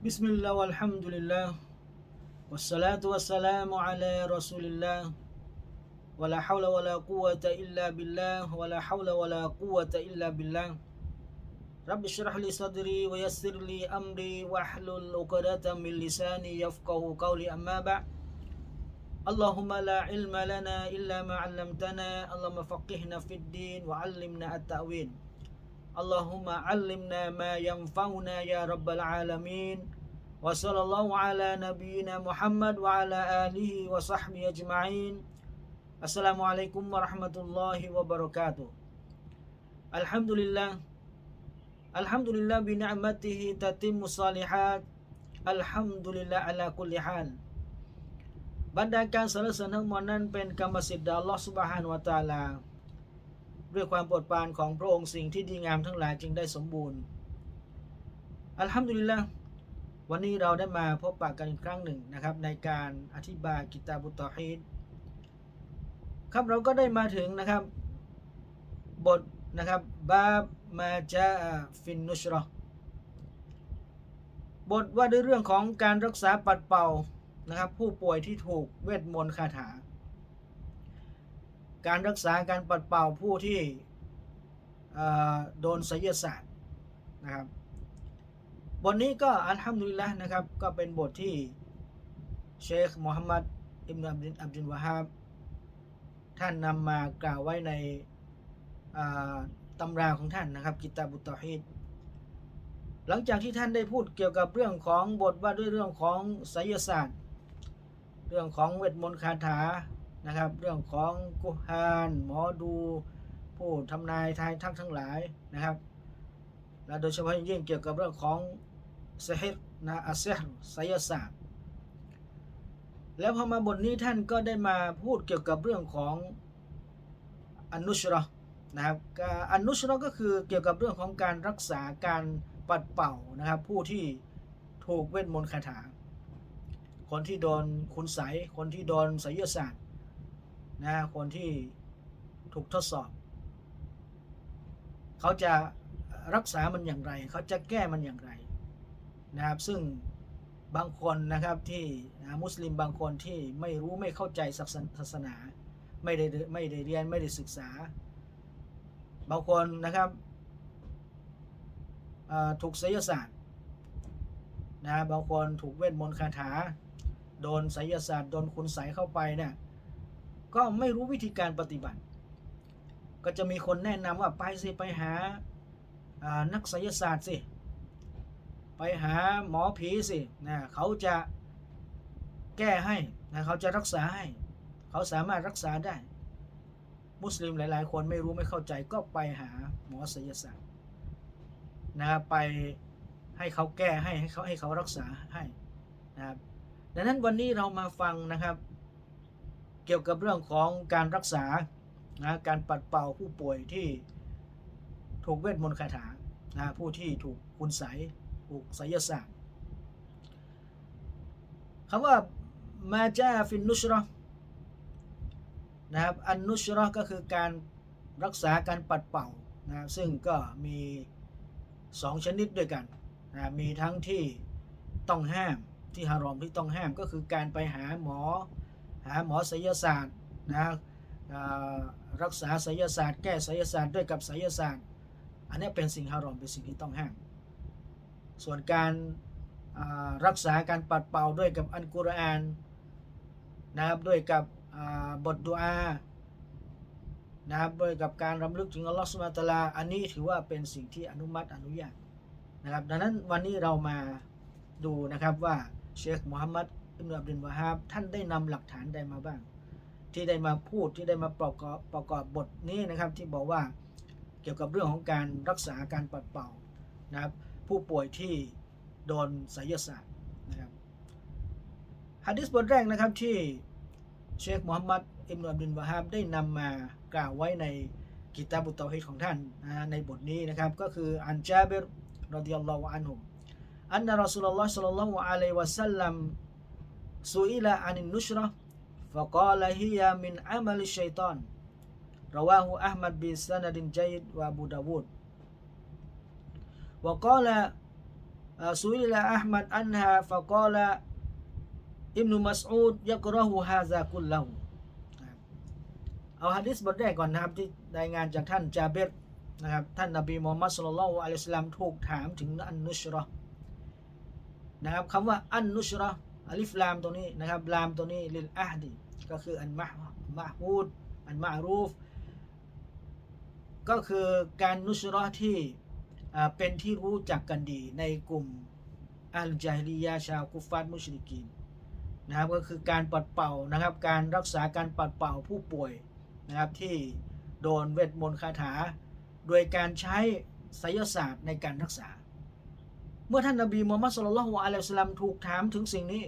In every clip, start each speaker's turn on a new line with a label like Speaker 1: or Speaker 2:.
Speaker 1: بسم الله والحمد لله والصلاة والسلام على رسول الله. ولا حول ولا قوة إلا بالله ولا حول ولا قوة إلا بالله. رب اشرح لي صدري ويسر لي أمري واحلل عقدة من لساني يفقه قولي. أما بعد اللهم لا علم لنا إلا ما علمتنا اللهم فقهنا في الدين وعلمنا التأويل. اللهم علمنا ما ينفعنا يا رب العالمين وصلى الله على نبينا محمد وعلى آله وصحبه أجمعين السلام عليكم ورحمة الله وبركاته الحمد لله الحمد لله بنعمته تتم الصالحات الحمد لله على كل حال บรรดาการสรรเสริญทั้งหมดนั้นเป็นกรรมสิทธิ์อัลลอฮฺสุบฮานวะตะอาลา ด้วยความโปรดปรานของพระองค์สิ่งที่ดีงามทั้งหลายจึงได้สมบูรณ์ อัลฮัมดุลิลละวันนี้เราได้มาพบปะกันอีกครั้งหนึ่งนะครับ ในการอธิบายกิตาบุตตอฮีดครับเราก็ได้มาถึงนะครับบทนะครับบาบมาจาฟินนุชรอบทว่าด้วยเรื่องของการรักษาปัดเป่านะครับ ผู้ป่วยที่ถูกเวทมนต์คาถา การรักษาการปัดเป่าผู้ที่โดนไสยศาสตร์นะครับ บทนี้ก็อัลฮัมดุลิลละนะครับ ก็เป็นบทที่เชคมูฮัมมัดอิบนุอับดินอับดุลวะฮาบท่านนำมากล่าวไว้ในตำราของท่านนะครับ กิตาบุตตอฮีดหลังจากที่ท่านได้พูดเกี่ยวกับเรื่องของบทว่าด้วยเรื่องของไสยศาสตร์ เรื่องของเวทมนต์คาถา นะครับ เรื่องของกุฮานหมอดู ผู้ทำนายทายทักทั้งหลายนะครับ และโดยเฉพาะยิ่งเกี่ยวกับเรื่องของเซฮิรนะอัเซฮ์ไสยศาสตร์แล้วพอมาบทนี้ท่านก็ได้มาพูดเกี่ยวกับเรื่องของอนุชรนะครับอนุชรก็คือเกี่ยวกับเรื่องของการรักษาการปัดเป่านะครับ ผู้ที่ถูกเวทมนต์คาถา คนที่โดนคุณใสคนที่โดนไสยศาสตร์ นะคนที่ถูกทดสอบ เขาจะรักษามันอย่างไร เขาจะแก้มันอย่างไรนะครับ ซึ่งบางคนนะครับที่มุสลิมบางคนที่ไม่รู้ไม่เข้าใจศาสนาไม่ได้ไม่ได้เรียนไม่ได้ศึกษา บางคนนะครับถูกไสยศาสตร์นะบางคนถูกเวทมนต์คาถา โดนไสยศาสตร์โดนคุณใสเข้าไปเนี่ย ก็ไม่รู้วิธีการปฏิบัติ ก็จะมีคนแนะนำว่าไปสิไปหานักไสยศาสตร์สิ ไปหาหมอผีสินะเขาจะแก้ให้นะเขาจะรักษาให้ เขาสามารถรักษาได้ มุสลิมหลาย ๆ คนไม่รู้ไม่เข้าใจก็ไปหาหมอไสยศาสตร์นะไปให้เขาแก้ให้ให้เขาให้เขารักษาให้นะครับดังนั้นวันนี้เรามาฟังนะครับ เกี่ยวกับเรื่องของการรักษานะการปัดเป่าผู้ป่วยที่ถูกเวทมนต์คาถานะผู้ที่ถูกคุณใสถูกไสยศาสตร์คำว่ามาจาฟินนุชรนะครับอันนุชรก็คือการรักษาการปัดเป่านะซึ่งก็มีสองชนิดด้วยกันนะมีทั้งที่ต้องห้ามที่ฮารอมที่ต้องห้ามก็คือการไปหาหมอ หาหมอไสยศาสตร์นะรักษาไสยศาสตร์ แก้ไสยศาสตร์ด้วยกับไสยศาสตร์ อันนี้เป็นสิ่งฮารอมเป็นสิ่งที่ต้องห้ามส่วนการรักษาการปัดเป่าด้วยกับอันกุรอานนะครับด้วยกับบทดุอานะครับด้วยกับการรำลึกถึงอัลลอฮฺสุลตาลาอันนี้ถือว่าเป็นสิ่งที่อนุมัติอนุญาตนะครับดังนั้นวันนี้เรามาดูนะครับว่าเชคมูฮัมหมัด อิบนุอับดุลวะฮาบท่านได้นำหลักฐานใดมาบ้าง ที่ได้มาพูดที่ได้มาประกอบประกอบบทนี้นะครับ ที่บอกว่าเกี่ยวกับเรื่องของการรักษาการปัดเป่านะครับ ผู้ป่วยที่โดนไสยศาสตร์นะครับฮะดิษบทแรกนะครับที่เชคมูฮัมหมัดอิบนุอับดุลวะฮาบได้นำมากล่าวไว้ในกิตาบุตเตฮิดของท่านนะในบทนี้นะครับก็คืออันจาบิรรดิยัลลอฮุอันฮุมอันนะรอสุลลอฮ์สัลลัลลอฮุอะลัยวะสัลลัม ซุอิลาอานินุชรฟะกาลฮิยามินอามัลิชัยตอนราวาหูอัลมัดบิสนาดินจัยดวะบูดาวูดวะกาลซุอิลาอัลมัดอันฮาฟะกาลอิบนุมัสอูดยักรอฮูฮาซากุลลาเอาฮะดิษบทแรกก่อนนะครับที่รายงานจากท่านจาเบตนะครับท่านนบีมูฮัมมัดสุลลัลอะลัยฮิสลามถูกถามถึงอันนุชรอนะครับคำว่าอันนุชรอ อัลิฟลามตัวนี้นะครับลามตัวนี้ลิลอาฮดีก็คืออันมะมะฮูดอันมารูฟก็คือการนุชราที่เป็นที่รู้จักกันดีในกลุ่มอัลจาฮิยะห์ชาวกุฟาร์มุชริกีนนะครับก็คือการปัดเป่านะครับ การรักษาการปัดเป่าผู้ป่วยนะครับที่โดนเวทมนต์คาถา โดยการใช้ไสยศาสตร์ในการรักษา เมื่อท่านนบีมูฮัมมัดสุลลัลฮุอะลัยฮิสลลัมถูกถามถึงสิ่งนี้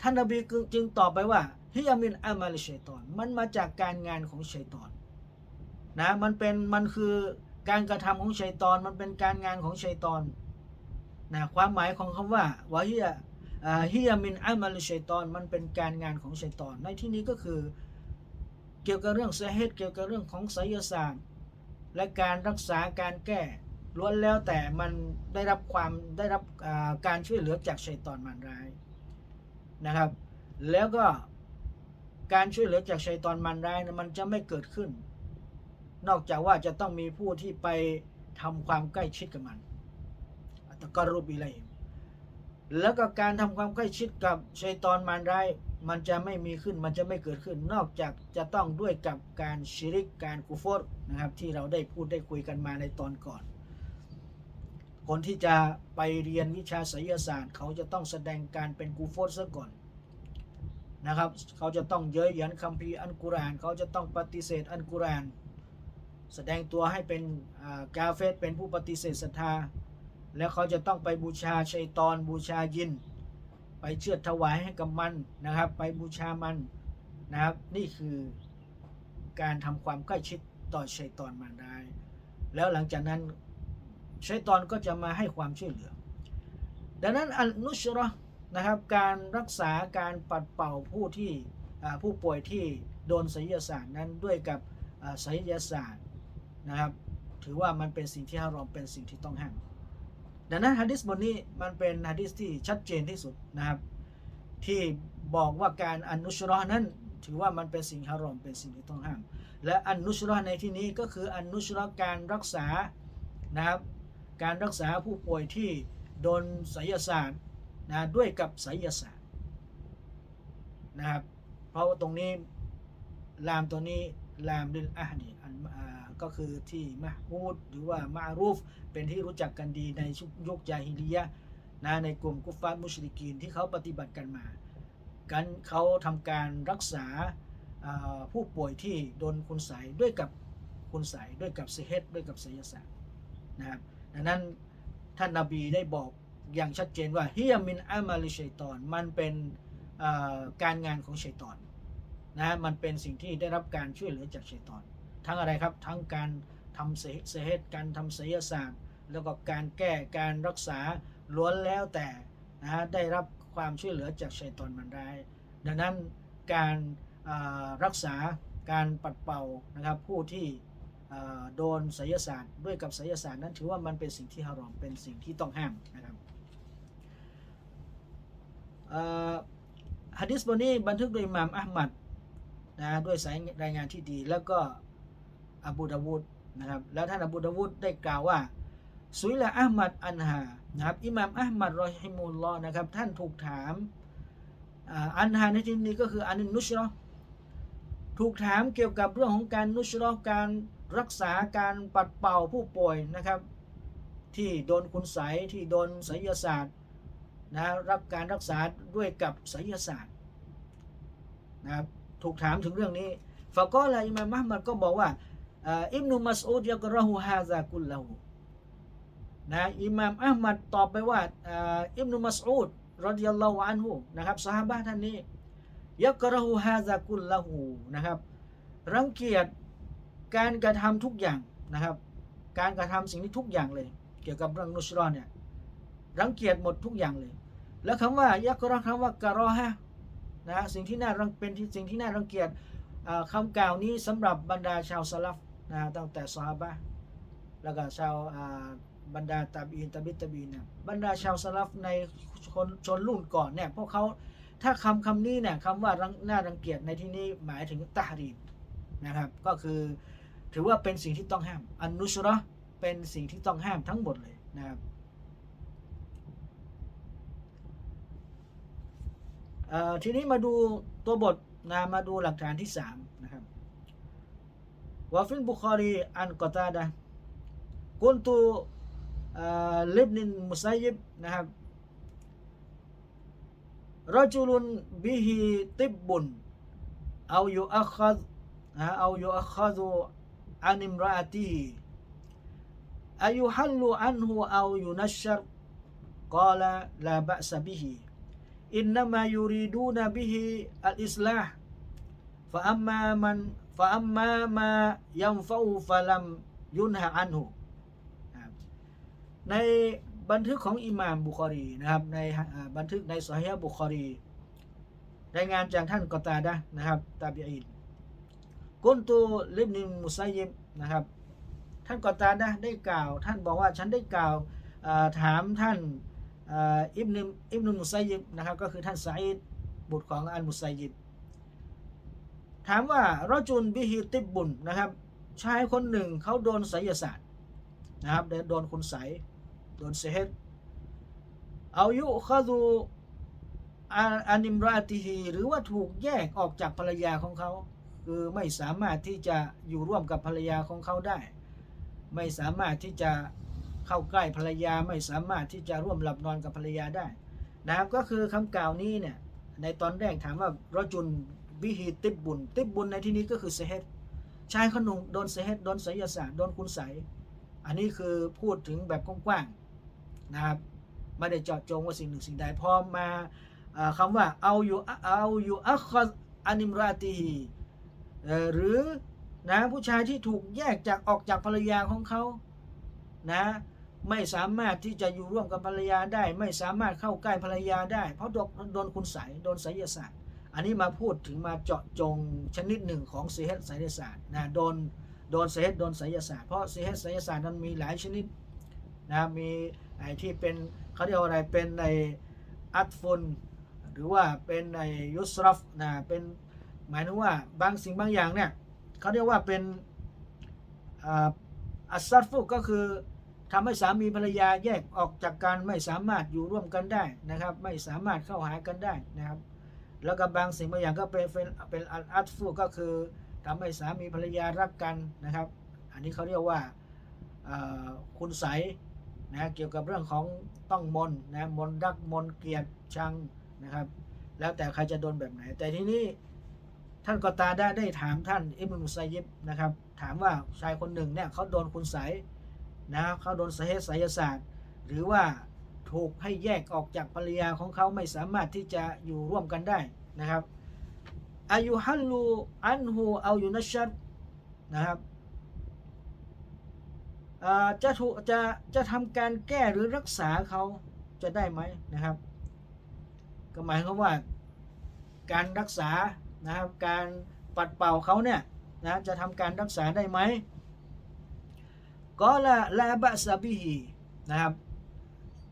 Speaker 1: ท่านนบีจึงตอบไปว่าฮิยามินอามาลิชัยตอน มันมาจากการงานของชัยตอนนะมันเป็นมันคือการกระทำของชัยตอน มันเป็นการงานของชัยตอนนะความหมายของคำว่าวะฮิยาอ่าฮิยามินอามาลิชัยตอน มันเป็นการงานของชัยตอน ในที่นี้ก็คือเกี่ยวกับเรื่องเสเหตุเกี่ยวกับเรื่องของไสยศาสตร์และการรักษาการแก้ล้วนแล้วแต่มันได้รับความได้รับการช่วยเหลือจากชัยตอนมารร้าย นะครับ แล้วก็การช่วยเหลือจากชัยตอนมารร้ายนะมันจะไม่เกิดขึ้น นอกจากว่าจะต้องมีผู้ที่ไปทำความใกล้ชิดกับมันอัตกรุบิไลมแล้วก็การทำความใกล้ชิดกับชัยตอนมารร้ายมันจะไม่มีขึ้นมันจะไม่เกิดขึ้น นอกจากจะต้องด้วยกับการชิริกการกุฟรนะครับ ที่เราได้พูดได้คุยกันมาในตอนก่อน คนที่จะไปเรียนวิชาไสยศาสตร์ เขาจะต้องแสดงการเป็นกูฟรซะก่อนนะครับ เขาจะต้องเย้ยหยันคัมภีร์อันกุรอาน เขาจะต้องปฏิเสธอันกุรอาน แสดงตัวให้เป็นกาเฟตเป็นผู้ปฏิเสธศรัทธา แล้วเขาจะต้องไปบูชาชัยตอน บูชายิน ไปเชื่อถวายให้กับมันนะครับ ไปบูชามันนะครับ นี่คือการทำความใกล้ชิดต่อชัยตอนมันได้ แล้วหลังจากนั้น ชัยตอนก็จะมาให้ความช่วยเหลือ ดังนั้นอันนุชเราะห์นะครับการรักษาการปัดเป่าผู้ที่ผู้ป่วยที่โดนไสยศาสตร์นั้นด้วยกับอ่าไสยศาสตร์นะครับ ถือว่ามันเป็นสิ่งที่ฮารอมเป็นสิ่งที่ต้องห้ามดังนั้นฮะดิษบทนี้มันเป็นฮะดิษที่ชัดเจนที่สุดนะครับ ที่บอกว่าการอนุชเราะห์นั้น ถือว่ามันเป็นสิ่งฮารอมเป็นสิ่งที่ต้องห้าม และอนุชเราะห์ในที่นี้ก็คืออนุชเราะห์การรักษานะครับ การรักษาผู้ป่วยที่โดนไสยศาสตร์นะด้วยกับไสยศาสตร์นะครับเพราะว่าตรงนี้ลามตัวนี้ลามดิลอาฮดีอันอ่าก็คือที่มะฮูดหรือว่ามารูฟเป็นที่รู้จักกันดีในยุคจาฮิลียะนะในกลุ่มกุฟฟาร์มุชริกีนที่เขาปฏิบัติกันมากันเขาทำการรักษาผู้ป่วยที่โดนคุณใสด้วยกับคุณใสด้วยกับเซเฮตด้วยกับไสยศาสตร์นะครับ ดังนั้นท่านนาบีได้บอกอย่างชัดเจนว่าฮิยามินอามาลิชัยตอน มันเป็นการงานของชัยตอนนะมันเป็นสิ่งที่ได้รับการช่วยเหลือจากชัยตอน ทั้งอะไรครับ ทั้งการทำเสเสเหตุการทำไสยศาสตร์แล้วก็การแก้การรักษาล้วนแล้วแต่นะได้รับความช่วยเหลือจากชัยตอนมันได้ดังนั้นการรักษาการปัดเป่านะครับผู้ที่ โดนไสยศาสตร์ด้วยกับไสยศาสตร์นั้นถือว่ามันเป็นสิ่งที่ฮารอมเป็นสิ่งที่ต้องห้ามนะครับฮะดิษบนี้บันทึกโดยอิหม่ามอัลมัดนะด้วยสายรายงานที่ดี แล้วก็อบูดาวูดนะครับแล้วท่านอบูดาวูดได้กล่าวว่าสุยละอัลมัดอันฮานะครับอิหม่ามอัลมัดรอฮิมุลลอนะครับท่านถูกถามอันฮาในที่นี้ก็คืออันนุชราะห์ถูกถามเกี่ยวกับเรื่องของการนุชราะห์การ รักษาการปัดเป่าผู้ป่วยนะครับ ที่โดนคุณไสที่โดนไสยศาสตร์นะรับการรักษาด้วยกับไสยศาสตร์นะครับถูกถามถึงเรื่องนี้ฟะกอละอิมามอัลมัดก็บอกว่าอิบนุมัสอูดยักรอฮูฮาซากุลละหูนะอิมามอัลมัดตอบไปว่าอิบนุมัสอูดรดิยัลลอฮุอันฮุนะครับซอฮาบะห์ท่านนี้ยักรอฮูฮาซากุลละหูนะครับรังเกียจ การกระทำทุกอย่างนะครับ การกระทำสิ่งนี้ทุกอย่างเลย เกี่ยวกับเรื่องนุชรอนเนี่ยรังเกียจหมดทุกอย่างเลย แล้วคำว่ายักรอคำว่ากะรอฮะนะสิ่งที่น่ารังเป็นที่สิ่งที่น่ารังเกียจอ่าคำกล่าวนี้สำหรับบรรดาชาวสลัฟนะตั้งแต่ซอฮาบะแล้วก็ชาวบรรดาตาบีนตาบิตาบีนเนี่ยบรรดาชาวสลัฟในคนชนรุ่นก่อนเนี่ยพวกเขาถ้าคำคำนี้เนี่ยคำว่ารังน่ารังเกียจในที่นี้หมายถึงตาฮรีนะครับ ก็คือ ถือว่าเป็นสิ่งที่ต้องห้าม อันนุชระเป็นสิ่งที่ต้องห้ามทั้งหมดเลยนะครับทีนี้มาดูตัวบทนะมาดูหลักฐานที่สามนะครับวาฟิลบุคอรีอันกอตาดะกุนตูลิบนินมุซายิบนะครับเอ่อลิ อานิมรอตีอายุฮัลลูอันหูเอายูนัชชรกอลาลาบะสบิฮิอินนามายูรีดูนบิฮิอัลอิสลาห์ฟะอัมมามันฟะอัมมามายัมฟาฟะลัมยุในบันทึกของอิหม่ามบุคอรีนะครับในบันทึกในสอฮีบุคอรีรายงานจากท่านกตาดะนะครับตาบิอิน กุนตูลิบนินมุซัยยิบนะครับ ท่านกอตาดะได้กล่าว ท่านบอกว่าฉันได้กล่าวถามท่านอิบนุอิบนุมุซัยยิบนะครับก็คือท่านซาอิดบุตรของอันมุซัยยิบถามว่ารจุนบิฮิติบบุนนะครับชายคนหนึ่งเขาโดนไสยศาสตร์นะครับโดนคุณไสโดนเซฮดเอายุคาดูอานิมราติฮีหรือว่าถูกแยกออกจากภรรยาของเขา คือไม่สามารถที่จะอยู่ร่วมกับภรรยาของเขาได้ ไม่สามารถที่จะเข้าใกล้ภรรยาไม่สามารถที่จะร่วมหลับนอนกับภรรยาได้นะครับก็คือคำกล่าวนี้เนี่ยในตอนแรกถามว่ารจุนบิฮีติบบุญ ติบบุญในที่นี้ก็คือเซฮดชายขนุงโดนเซฮดโดนไสยศาสตร์โดนคุณไสอันนี้คือพูดถึงแบบกว้างๆนะครับไม่ได้เจาะจงว่าสิ่งหนึ่งสิ่งใดพอมาอ่อคำว่าเอาอยู่เอาอยู่อัคออนิมราติฮี หรือนะผู้ชายที่ถูกแยกจากออกจากภรรยาของเขานะไม่สามารถที่จะอยู่ร่วมกับภรรยาได้ ไม่สามารถเข้าใกล้ภรรยาได้ เพราะโดนคุณไสโดนไสยศาสตร์ อันนี้มาพูดถึงมาเจาะจงชนิดหนึ่งของเซฮดไสยศาสตร์นะโดนโดนเซฮดโดนไสยศาสตร์เพราะเซฮดไสยศาสตร์นั้นมีหลายชนิดนะมีไอ้ที่เป็นเขาเรียกว่าอะไรเป็นในอัตฟุนหรือว่าเป็นในยุสรฟนะเป็น หมายถึงว่าบางสิ่งบางอย่างเนี่ยเขาเรียกว่าเป็นอัสซัตฟุก็คือทำให้สามีภรรยาแยกออกจากกันไม่สามารถอยู่ร่วมกันได้นะครับ ไม่สามารถเข้าหากันได้นะครับ แล้วก็บางสิ่งบางอย่างก็เป็นเป็นอัลอัตฟุก็คือทำให้สามีภรรยารักกันนะครับ อันนี้เขาเรียกว่าคุณใสนะเกี่ยวกับเรื่องของต้องมนนะมนรักมนเกลียดชังนะครับ แล้วแต่ใครจะโดนแบบไหน แต่ทีนี้ ท่านกอตาได้ได้ถามท่านอิบนุมุซัยยิบนะครับ ถามว่าชายคนหนึ่งเนี่ยเขาโดนคุณใสนะครับเขาโดนสเหตุไสยศาสตร์ หรือว่าถูกให้แยกออกจากภรรยาของเขาไม่สามารถที่จะอยู่ร่วมกันได้นะครับอายุฮัลลูอันฮูเอาอยู่นัชชัดนะครับจะถูกจะจะทำการแก้หรือรักษาเขาจะได้ไหมนะครับ ก็หมายความว่าการรักษา นะครับการปัดเป่าเขาเนี่ยนะจะทำการรักษาได้ไหมก็ละลาบะซาบิฮีนะครับ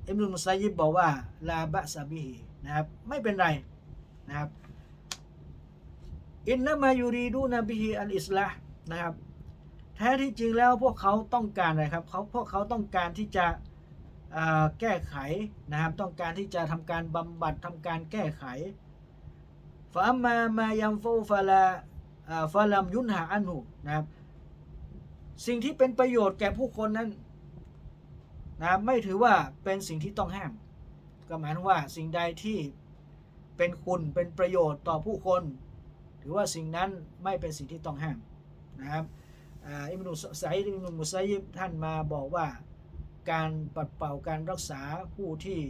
Speaker 1: อิบนุมุซัยยิบบอกว่าลาบะซาบิฮีนะครับไม่เป็นไรนะครับอินนามายูรีดูนบิฮีอัลอิสลานะครับแท้ที่จริงแล้วพวกเขาต้องการอะไรครับเขาพวกเขาต้องการที่จะแก้ไขนะครับต้องการที่จะทำการบำบัดทำการแก้ไข ฟามามายัมฟูฟาลาอ่าฟาลัมยุนหาอันหูนะครับสิ่งที่เป็นประโยชน์แก่ผู้คนนั้นนะครับไม่ถือว่าเป็นสิ่งที่ต้องห้าม ก็หมายถึงว่าสิ่งใดที่เป็นคุณเป็นประโยชน์ต่อผู้คน ถือว่าสิ่งนั้นไม่เป็นสิ่งที่ต้องห้ามนะครับอิมนุไซอิมนุมุไซยิบท่านมาบอกว่าการปัดเป่าการรักษาผู้ที่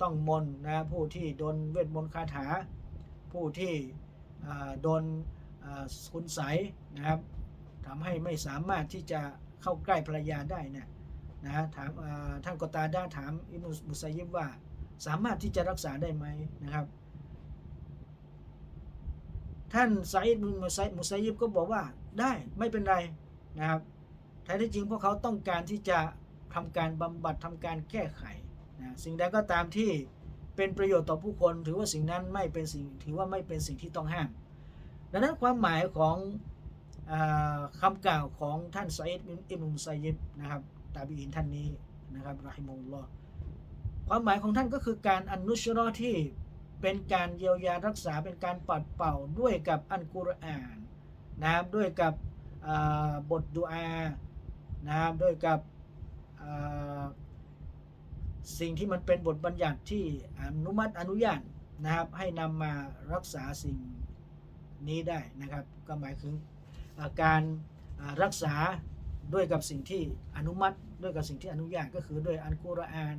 Speaker 1: ต้องมนนะผู้ที่โดนเวทมนต์คาถา ผู้ที่โดนคุณใสนะครับทำให้ไม่สามารถที่จะเข้าใกล้ภรรยาได้นี่ยนะถามท่านกตาด้าถามอิมนุมุไซยิบว่าสามารถที่จะรักษาได้ไหมนะครับ ท่านไซด์มุไซมุไซยิบก็บอกว่าได้ไม่เป็นไรนะครับแท้ที่จริงพวกเขาต้องการที่จะทำการบำบัดทำการแก้ไขนะสิ่งใดก็ตามที่ เป็นประโยชน์ต่อผู้คนถือว่าสิ่งนั้นไม่เป็นสิ่งถือว่าไม่เป็นสิ่งที่ต้องห้าม ดังนั้นความหมายของอาคำกล่าวของท่านไซด์บินอิบนุมไซยิบนะครับตาบีอินท่านนี้นะครับรอฮิมุลลอฮ์ความหมายของท่านก็คือการอนุชรอที่เป็นการเยียวยารักษาเป็นการปัดเป่าด้วยกับอันกุรอานนะครับด้วยกับบทดุอานะครับด้วยกับ สิ่งที่มันเป็นบทบัญญัติที่อนุมัติอนุญาตนะครับ ให้นำมารักษาสิ่งนี้ได้นะครับ ก็หมายถึงการรักษาด้วยกับสิ่งที่อนุมัติด้วยกับสิ่งที่อนุญาตก็คือด้วยอันกุรอาน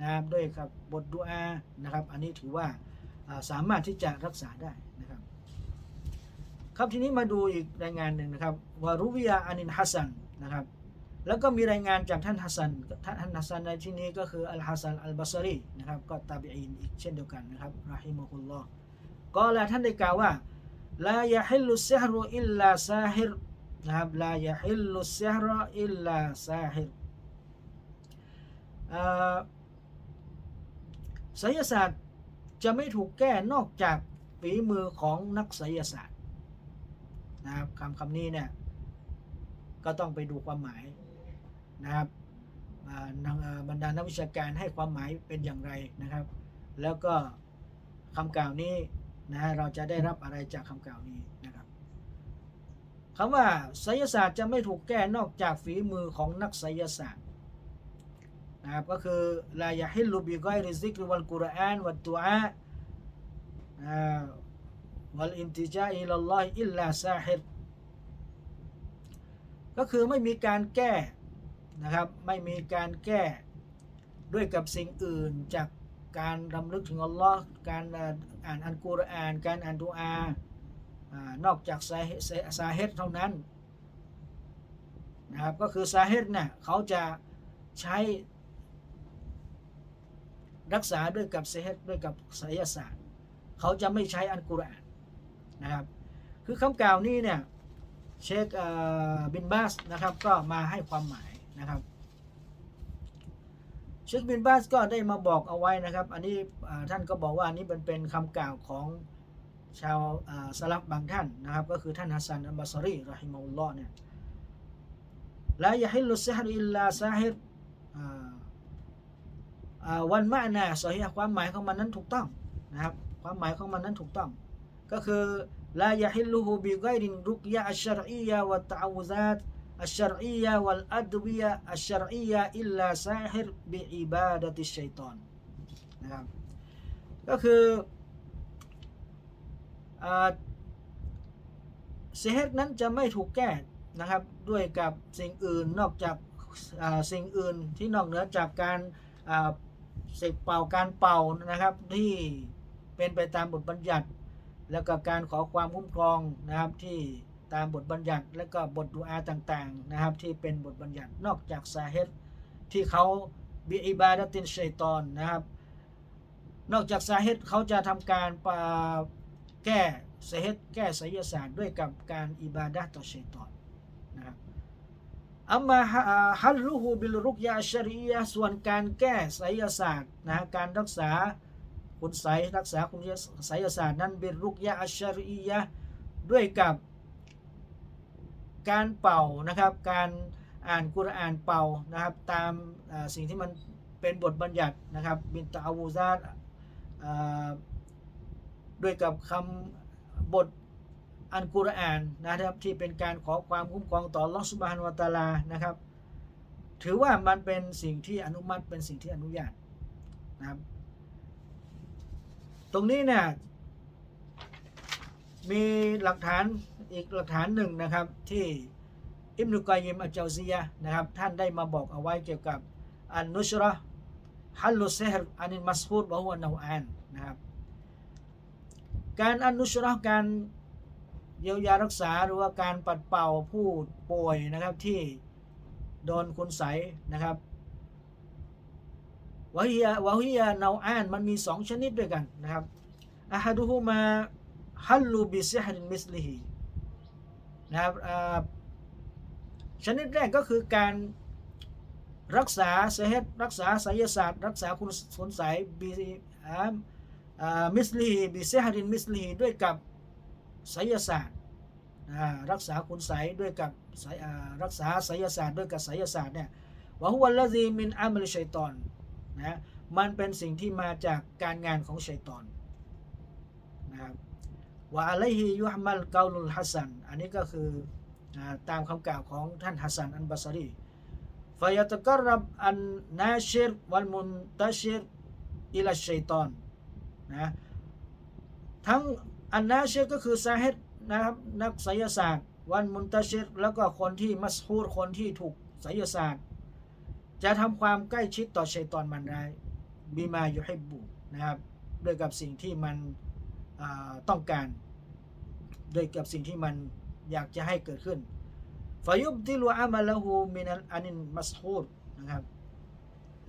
Speaker 1: นะครับด้วยกับบทดุอานะครับ อันนี้ถือว่าอ่าสามารถที่จะรักษาได้นะครับ ครับทีนี้มาดูอีกรายงานหนึ่งนะครับวารุวิยาอานินฮัสซันนะครับ แล้วก็มีรายงานจากท่านฮัสซัน ท่านฮัสซันในที่นี้ก็คืออัลฮัสซันอัลบัสรีนะครับ ก็ตาบีอินอีกเช่นเดียวกันนะครับราฮิมะฮุลลอฮ์ก็แล้วท่านได้กล่าวว่าลายะฮิลลุซฮรุอิลลาซาฮิรนะครับลายะฮิลลุซฮรอิลลาซาฮิรอ่าไสยศาสตร์จะไม่ถูกแก้นอกจากฝีมือของนักไสยศาสตร์นะครับคำคำนี้เนี่ยก็ต้องไปดูความหมาย นะครับอ่านักอ่าบรรดานักวิชาการให้ความหมายเป็นอย่างไรนะครับ แล้วก็คำกล่าวนี้นะเราจะได้รับอะไรจากคำกล่าวนี้นะครับคำว่าไสยศาสตร์จะไม่ถูกแก้นอกจากฝีมือของนักไสยศาสตร์นะครับก็คือลายะฮิลลุบิกอยริซิกวัลกุรอานวัตตุอาอ่าวัลอินติจาอิลลอฮิอิลลาซาฮิรก็คือไม่มีการแก้ นะครับ ไม่มีการแก้ด้วยกับสิ่งอื่นจากการรำลึกถึงอัลลอฮ์การอ่านอัลกุรอาน การอ่านดุอาอนอกจากซาเฮซาเฮตเท่านั้นนะครับก็คือซาเฮตเนี่ยเขาจะใช้รักษาด้วยกับเซเฮตด้วยกับไสยศาสตร์ เขาจะไม่ใช้อัลกุรอานนะครับคือคำกล่าวนี้เนี่ยเชคบินบาสนะครับก็มาให้ความหมาย นะครับเชคบินบาสก็ได้มาบอกเอาไว้นะครับ อันนี้ท่านก็บอกว่าอันนี้เป็นเป็นคำกล่าวของชาวสลับบางท่านนะครับ ก็คือท่านฮัสซันอัลบาซารีรอฮิมอุลลอฮ์เนี่ยลายะฮิลลุซฮรอิลลาซาฮิรอ่าอ่าวันมะนาสอฮีความหมายของมันนั้นถูกต้องนะครับ ความหมายของมันนั้นถูกต้อง ก็คือลายะฮิลลุฮูบิไกรินรุกยะอัชชรอียะวัตต อัชรียะ والأ ดุยะอัชรียะอิลลาซาฮิรบิอิบาดติชัยตนะครับก็คือเซฮ์นั้นจะไม่ถูกแก้นะครับด้วยกับสิ่งอื่นนอกจากสิ่งอื่นที่นอกเหนือจากการเสกเป่าการเป่านะครับที่เป็นไปตามบทบัญญัติ แล้วก็การขอความคุ้มครองนะครับที่ ตามบทบัญญัติและก็บทดูอาต่างๆนะครับ ที่เป็นบทบัญญัตินอกจากสาเหตุที่เขาบิอิบาดตินชัยตอนนะครับ นอกจากสาเหตุเขาจะทำการปาแก้สาเหตุแก้ไสยศาสตร์ด้วยกับการอิบาดะต่อชัยตอนนะครับอัมมาฮัลลูฮูบิลรุกยาอัชรียะส่วนการแก้ไสยศาสตร์นะการรักษาคุณไสรักษาคุณไสยศาสตร์นั้นบิลรุกยาอัชรียะด้วยกับ การเป่านะครับ การอ่านกุรอานเป่านะครับ ตามสิ่งที่มันเป็นบทบัญญัตินะครับบินตะอาวูซาดด้วยกับคำบทอันกุรอานนะครับที่เป็นการขอความคุ้มครองต่อลอสุบานวะตาลานะครับ ถือว่ามันเป็นสิ่งที่อนุมัติเป็นสิ่งที่อนุญาตนะครับ ตรงนี้เนี่ยมีหลักฐาน อีกหลักฐานหนึ่งนะครับที่อิบนุกอยยิมอัจเจาซียนะครับท่านได้มาบอกเอาไว้เกี่ยวกับอันนุชระฮัลลุเซฮรอานินมัสฮูดวะฮุวะนาอานนะครับการอันนุชระการเยียวยารักษาหรือว่าการปัดเป่าผู้ป่วยนะครับที่โดนคุณใสนะครับวะฮียวะฮียนาอานมันมีสองชนิดด้วยกันนะครับอะฮัดุฮุมาฮัลลูบิซิฮรินมิสลิฮี นะครับชนิดแรกก็คือการรักษาเสหตรักษาไสยศาสตร์ รักษาคุณสนใสยบีอ่าอ่ามิสลีฮีบิเซฮารินมิสลีด้วยกับไสยศาสตร์รักษาคุณใสยด้วยกับรักษาไสยศาสตร์ด้วยกับไสยศาสตร์เนี่ยวะฮุวัลลซีมินอัมลิชัยตอนนะมันเป็นสิ่งที่มาจากการงานของชัยตอนนะครับ วะอลัยฮิยุฮมัลกาลุลฮัสซันอันนี้ก็คือตามคำกล่าวของท่านฮัสซันอันบัสรีฟายตะกรับอันนาชิรวันมุนตาชิรอิลาชัยตอนนะทั้งอันนาชิรก็คือซาฮิดนะครับนักไสยศาสตร์ วันมุนตาชิรแล้วก็คนที่มัสฮูดคนที่ถูกไสยศาสตร์ จะทำความใกล้ชิดต่อชัยตอนมันร้ายบีมาอยู่ให้บุนะครับด้วยกับสิ่งที่มันต้องการ ด้วยกับสิ่งที่มันอยากจะให้เกิดขึ้นฟายุบติลูอามาละหูมินันอานินมัสฮูดนะครับ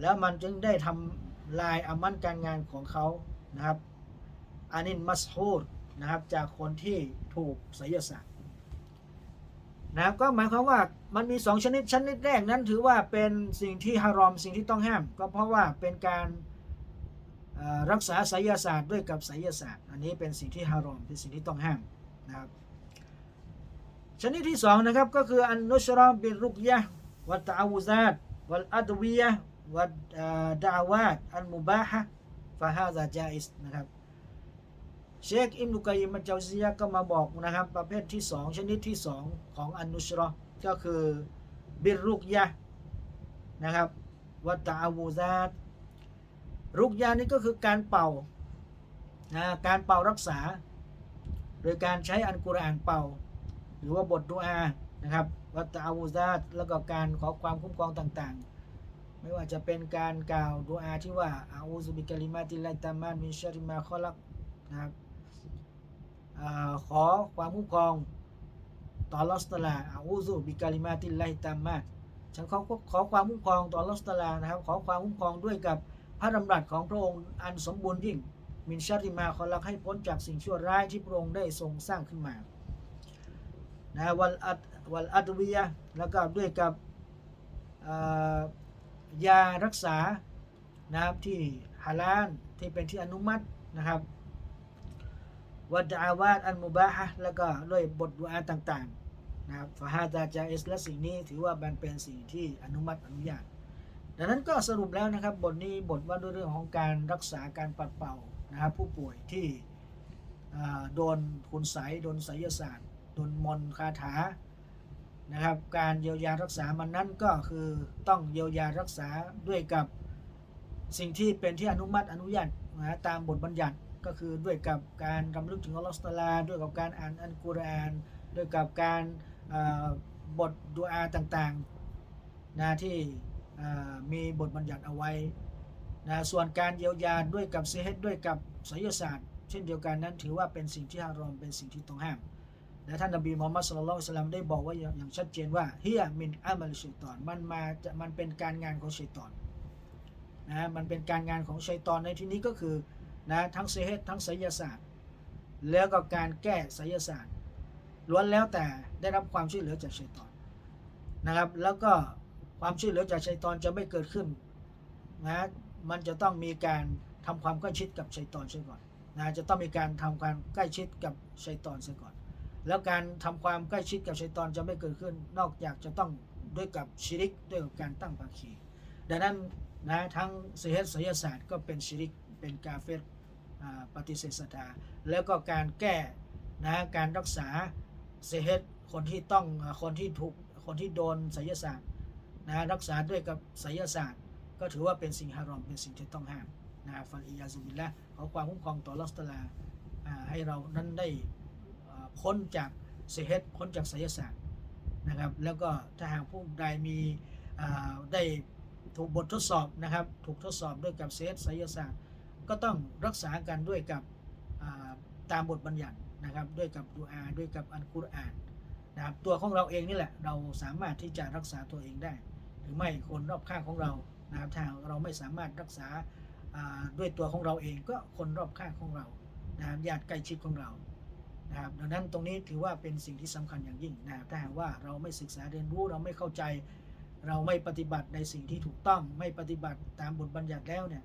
Speaker 1: แล้วมันจึงได้ทำลายอามันการงานของเขานะครับอานินมัสฮูดนะครับ จากคนที่ถูกไสยศาสตร์นะครับก็หมายความว่ามันมีสองชนิดชนิดแรกนั้นถือว่าเป็นสิ่งที่ฮารอมสิ่งที่ต้องห้าม ก็เพราะว่าเป็นการรักษาไสยศาสตร์ด้วยกับไสยศาสตร์ อันนี้เป็นสิ่งที่ฮารอมเป็นสิ่งที่ต้องห้าม นะครับชนิดที่สองนะครับก็คืออันนุชรอบิรุกยะวัตอาวุซาตวัลอัดวียะวัดดาวาตอันมุบาฮะฟาฮาซาจาอิสนะครับเชคอิมนุกัยมัจเจาซียะก็มาบอกนะครับประเภทที่สองชนิดที่สองของอันนุชรอก็คือบิรุกยะนะครับวัตอาวุซาตรุกยะนี่ก็คือการเป่านะการเป่ารักษา โดยการใช้อันกุรอานเป่า หรือว่าบทดุอานะครับวัตอาวูซาตแล้วก็การขอความคุ้มครองต่างๆ ไม่ว่าจะเป็นการกล่าวดุอาที่ว่าอาอูซุบิกะลิมาติลลตามานมิชริมาคอลักนะครับอาขอความคุ้มครองต่อลอสตลาอาอูซุบิกะลิมาติลลตามานฉันขอขอความคุ้มครองต่อลอสตลานะครับขอความคุ้มครองด้วยกับพระดำรัสของพระองค์อันสมบูรณ์ยิ่ง มินชาริมาคอลักให้พ้นจากสิ่งชั่วร้ายที่พระองค์ได้ทรงสร้างขึ้นมานะวัลอัดวัลอัดวิยะแล้วก็ด้วยกับยารักษานะครับที่ฮาลาลที่เป็นที่อนุมัตินะครับวัดอาวาตอันมุบาฮะแล้วก็ด้วยบทดุอาต่างๆนะครับฟาฮาตาจาอิสและสิ่งนี้ถือว่ามันเป็นสิ่งที่อนุมัติอนุญาตดังนั้นก็สรุปแล้วนะครับบทนี้บทว่าด้วยเรื่องของการรักษาการปัดเป่า นะครับผู้ป่วยที่โดนคุณไสยโดนไสยศาสตร์โดนมนคาถานะครับการเยียวยารักษามันนั้นก็คือต้องเยียวยารักษาด้วยกับสิ่งที่เป็นที่อนุมัติอนุญาตนะตามบทบัญญัติก็คือด้วยกับการรำลึกถึงอัลลอฮฺสุตาลา ด้วยกับการอ่านอัลกุรอาน ด้วยกับการบทดุอาต่างๆนะที่มีบทบัญญัติเอาไว้ นะส่วนการเยียวยาด้วยกับเซฮดด้วยกับไสยศาสตร์ เช่นเดียวกันนั้นถือว่าเป็นสิ่งที่ฮารอมเป็นสิ่งที่ต้องห้าม และท่านนบีมูฮัมมัดสุลลัลลอฮุอะลัยฮิวะซัลลัมได้บอกว่าอย่างชัดเจนว่าเฮียมินอามัลชัยตอนมันมาจะมันเป็นการงานของชัยตอนนะมันเป็นการงานของชัยตอนในที่นี้ก็คือนะทั้งเซฮดทั้งไสยศาสตร์ แล้วก็การแก้ไสยศาสตร์ล้วนแล้วแต่ได้รับความช่วยเหลือจากชัยตอนนะครับแล้วก็ความช่วยเหลือจากชัยตอนจะไม่เกิดขึ้นนะ มันจะต้องมีการทำความใกล้ชิดกับชัยตอนเสียก่อนนะจะต้องมีการทำการใกล้ชิดกับชัยตอนเสียก่อน แล้วการทำความใกล้ชิดกับชัยตอนจะไม่เกิดขึ้น นอกจากจะต้องด้วยกับชิริกด้วยกับการตั้งภาคีดังนั้นนะทั้งเสหศยศาสตร์ก็เป็นชิริกเป็นกาเฟรอ่าปฏิเสธศรัทธาแล้วก็การแก้นะการรักษาเสหตคนที่ต้องคนที่ถูกคนที่โดนไสยศาสตร์นะรักษาด้วยกับไสยศาสตร์ ก็ถือว่าเป็นสิ่งฮารอมเป็นสิ่งที่ต้องห้ามนะฟันอียาซุบิลละขอความคุ้มครองต่อลอสตาลาให้เรานั้นได้พ้นจากเสหตพ้นจากไสยศาสตร์นะครับ แล้วก็ถ้าหากผู้ใดมีได้ถูกบททดสอบนะครับ ถูกทดสอบด้วยกับเสหตไสยศาสตร์ ก็ต้องรักษากันด้วยกับตามบทบัญญัตินะครับ ด้วยกับดูอาด้วยกับอัลกุรอานนะครับตัวของเราเองนี่แหละ เราสามารถที่จะรักษาตัวเองได้ หรือไม่คนรอบข้างของเรา นะครับถ้าเราไม่สามารถรักษาด้วยตัวของเราเองก็คนรอบข้างของเรานะครับญาติใกล้ชิดของเรานะครับดังนั้นตรงนี้ถือว่าเป็นสิ่งที่สำคัญอย่างยิ่งนะครับถ้าหากว่าเราไม่ศึกษาเรียนรู้เราไม่เข้าใจ เราไม่ปฏิบัติในสิ่งที่ถูกต้องไม่ปฏิบัติตามบทบัญญัติแล้วเนี่ย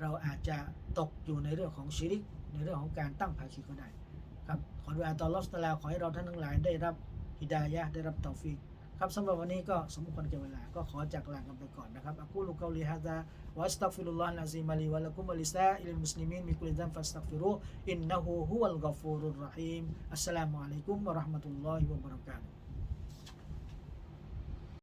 Speaker 1: เราอาจจะตกอยู่ในเรื่องของชิริก ในเรื่องของการตั้งภาคีก็ได้ครับขอดุอาตอลลอสตาลาขอให้เราท่านทั้งหลายได้รับฮิดายะได้รับเตาฟิก ครับสำหรับวันนี้ก็สมควรแก่เวลา ก็ขอจากลากันไปก่อนนะครับอักูลุกาลีฮะดาวัสตักฟิรุลลอฮ์อะซีมาลีวะลักุมวะลิซาอิลิลมุสลิมีนมิกุลิซัมฟัสตักฟิรุอินนะฮูฮุวัลกัฟูรุรรหีมอัสสลามุอะลัยกุมวะเราะห์มะตุลลอฮิวะบะเราะกาตุฮ์